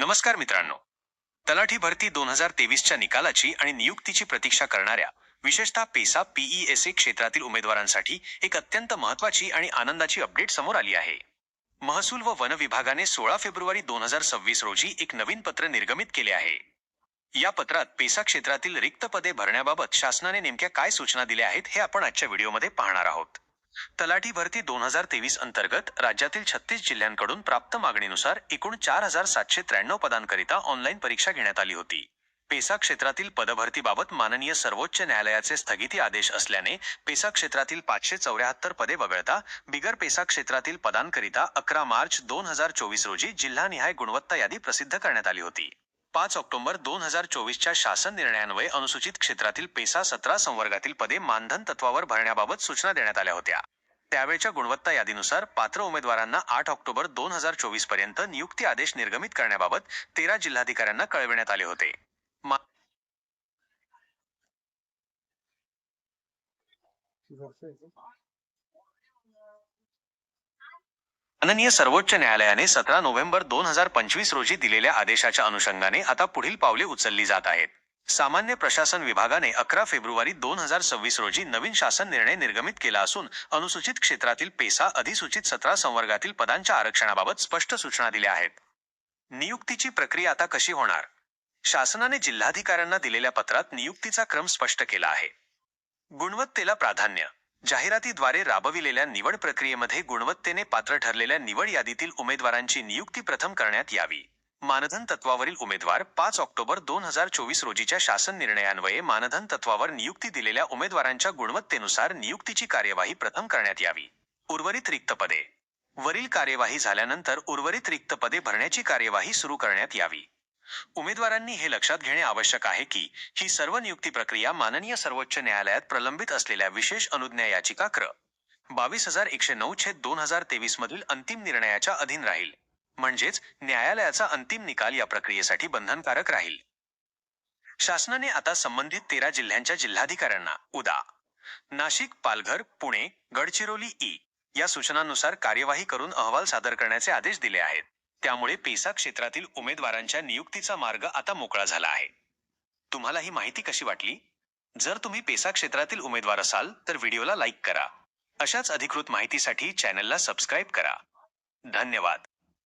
नमस्कार मित्रांनो. तलाठी भरती दोन हजार तेवीसच्या निकालाची आणि नियुक्तीची प्रतीक्षा करणाऱ्या विशेषतः पेसा पीईएसए क्षेत्रातील उमेदवारांसाठी एक अत्यंत महत्वाची आणि आनंदाची अपडेट समोर आली आहे. महसूल व वन विभागाने सोळा फेब्रुवारी दोन हजार सव्वीस रोजी एक नवीन पत्र निर्गमित केले आहे. या पत्रात पेसा क्षेत्रातील रिक्त पदे भरण्याबाबत शासनाने नेमक्या काय सूचना दिल्या आहेत हे आपण आजच्या व्हिडिओमध्ये पाहणार आहोत. तलाठी भरती दोन हजार तेवीस अंतर्गत राज्यातील छत्तीस जिल्ह्यांकडून प्राप्त मागणीनुसार एकूण चार हजार सातशे त्र्याण्णव पदांकरिता ऑनलाईन परीक्षा घेण्यात आली होती. पेसा क्षेत्रातील पदभरतीबाबत माननीय सर्वोच्च न्यायालयाचे स्थगिती आदेश असल्याने पेसा क्षेत्रातील पाचशे चौऱ्याहत्तर पदे वगळता बिगर पेसा क्षेत्रातील पदांकरिता अकरा मार्च दोन हजार चोवीस रोजी जिल्हानिहाय गुणवत्ता यादी प्रसिद्ध करण्यात आली होती. पाच ऑक्टोबर दोन हजार चोवीसच्या शासन निर्णयान्वये अनुसूचित क्षेत्रातील पेसा सतरा संवर्गातील पदे मानधन तत्वावर भरण्याबाबत सूचना देण्यात आल्या होत्या. त्यावेळच्या गुणवत्ता यादीनुसार पात्र उमेदवारांना आठ ऑक्टोबर दोन हजार चोवीसपर्यंत नियुक्ती आदेश निर्गमित करण्याबाबत तेरा जिल्हाधिकाऱ्यांना कळविण्यात आले होते. मा- माननीय सर्वोच्च न्यायालयाने सतरा नोव्हेंबर दोन हजार पंचवीस रोजी दिलेल्या आदेशाच्या अनुषंगाने आता पुढील पावले उचलली जात आहेत. सामान्य प्रशासन विभागाने अकरा फेब्रुवारी दोन हजार सव्वीस रोजी नवीन शासन निर्णय निर्गमित केला असून अनुसूचित क्षेत्रातील पेसा अधिसूचित सतरा संवर्गातील पदांच्या आरक्षणाबाबत स्पष्ट सूचना दिल्या आहेत. नियुक्तीची प्रक्रिया आता कशी होणार? शासनाने जिल्हाधिकाऱ्यांना दिलेल्या पत्रात नियुक्तीचा क्रम स्पष्ट केला आहे. गुणवत्तेला प्राधान्य जाहिरातीद्वारे राबविलेल्या निवड प्रक्रियेमध्ये गुणवत्तेने पात्र ठरलेल्या निवड यादीतील उमेदवारांची नियुक्ती प्रथम करण्यात यावी. मानधन तत्वावरील उमेदवार पाच ऑक्टोबर दोन हजार चोवीस रोजीच्या शासन निर्णयान्वये मानधन तत्वावर नियुक्ती दिलेल्या उमेदवारांच्या गुणवत्तेनुसार नियुक्तीची कार्यवाही प्रथम करण्यात यावी. उर्वरित रिक्त पदे. वरील कार्यवाही झाल्यानंतर उर्वरित रिक्त पदे भरण्याची कार्यवाही सुरू करण्यात यावी. उमेदवारांनी हे लक्षात घेणे आवश्यक आहे की ही सर्व नियुक्ती प्रक्रिया माननीय सर्वोच्च न्यायालयात प्रलंबित असलेल्या विशेष अनुज्ञा याचिका क्र बावीस हजार एकशे नऊ छेद दोन हजार तेवीस मधील अंतिम निर्णयाच्या अधीन राहील. म्हणजेच न्यायालयाचा अंतिम निकाल या प्रक्रियेसाठी बंधनकारक राहील. शासनाने आता संबंधित तेरा जिल्ह्यांच्या जिल्हाधिकाऱ्यांना उदा. नाशिक पालघर पुणे गडचिरोली ई. या सूचनांनुसार कार्यवाही करून अहवाल सादर करण्याचे आदेश दिले आहेत. त्यामुळे पेसा क्षेत्रातील उमेदवारांच्या नियुक्तीचा मार्ग आता मोकळा झाला आहे. तुम्हाला ही माहिती कशी वाटली? जर तुम्ही पेसा क्षेत्रातील उमेदवार असाल तर व्हिडिओला लाईक करा. अशाच अधिकृत माहितीसाठी चॅनलला सबस्क्राईब करा. धन्यवाद.